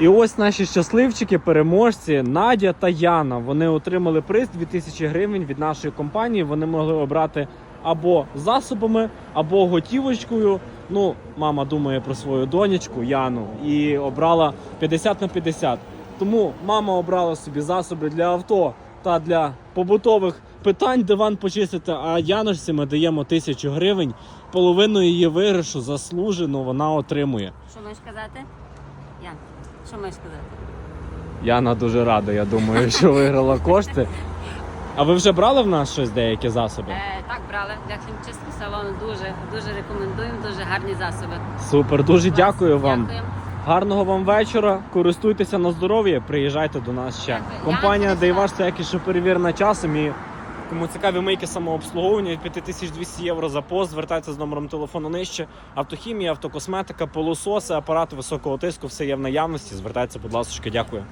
І ось наші щасливчики, переможці Надя та Яна. Вони отримали приз 2000 гривень від нашої компанії. Вони могли обрати або засобами, або готівочкою. Ну, мама думає про свою донечку Яну і обрала 50 на 50. Тому мама обрала собі засоби для авто та для побутових питань диван почистити. А Яночці ми даємо тисячу гривень. Половину її виграшу заслужено вона отримує. Що маєш казати? Ян, що маєш казати? Яна дуже рада, я думаю, що виграла кошти. А ви вже брали в нас щось деякі засоби? Е, так, брали для хімчистки салону. Дуже, дуже рекомендуємо, дуже гарні засоби. Супер, дуже дякую вам. Дякуємо. Гарного вам вечора. Користуйтеся на здоров'я, приїжджайте до нас ще. Дякую. Компанія Я Дейваш це якість перевірена часом і кому цікаві мийки самообслуговування від 5200 євро за пост. Звертайтеся з номером телефону нижче. Автохімія, автокосметика, полососи, апарати високого тиску, все є в наявності. Звертайтеся, будь ласка, дякую.